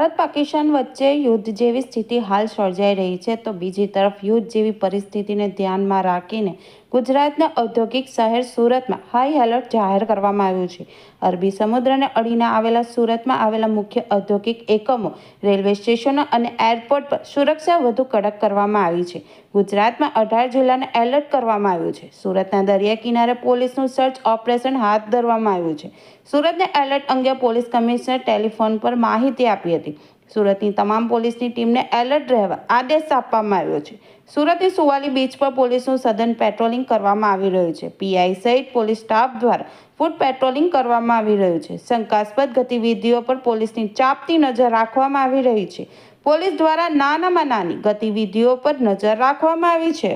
પાકિસ્તાન વચ્ચે યુદ્ધ જેવી સ્થિતિ હાલ સર્જાઈ રહી છે. તો બીજી તરફ યુદ્ધ જેવી પરિસ્થિતિને ધ્યાનમાં રાખીને ગુજરાતના ઔદ્યોગિક શહેર સુરતમાં હાઈ એલર્ટ જાહેર કરવામાં આવ્યું છે. અરબી સમુદ્રને અડીને આવેલા સુરતમાં આવેલા મુખ્ય ઔદ્યોગિક એકમો, રેલવે સ્ટેશનો અને એરપોર્ટ પર સુરક્ષા વધુ કડક કરવામાં આવી છે. ગુજરાતમાં અઢાર જિલ્લાને એલર્ટ કરવામાં આવ્યું છે. સુરતના દરિયા કિનારે પોલીસનું સર્ચ ઓપરેશન હાથ ધરવામાં આવ્યું છે. સુરતને એલર્ટ અંગે પોલીસ કમિશનર ટેલિફોન પર માહિતી આપી હતી. સુરતની તમામ પોલીસની ટીમને એલર્ટ રહેવા આદેશ આપવામાં આવ્યો છે. સુરતની સુવાલી બીચ પર પોલીસનું સઘન પેટ્રોલિંગ કરવામાં આવી રહ્યું છે. પીઆઈ સહિત પોલીસ સ્ટાફ દ્વારા ફૂટ પેટ્રોલિંગ કરવામાં આવી રહ્યું છે. શંકાસ્પદ ગતિવિધિઓ પર પોલીસની ચાપતી નજર રાખવામાં આવી રહી છે. પોલીસ દ્વારા નાનામાં નાની ગતિવિધિઓ પર નજર રાખવામાં આવી છે.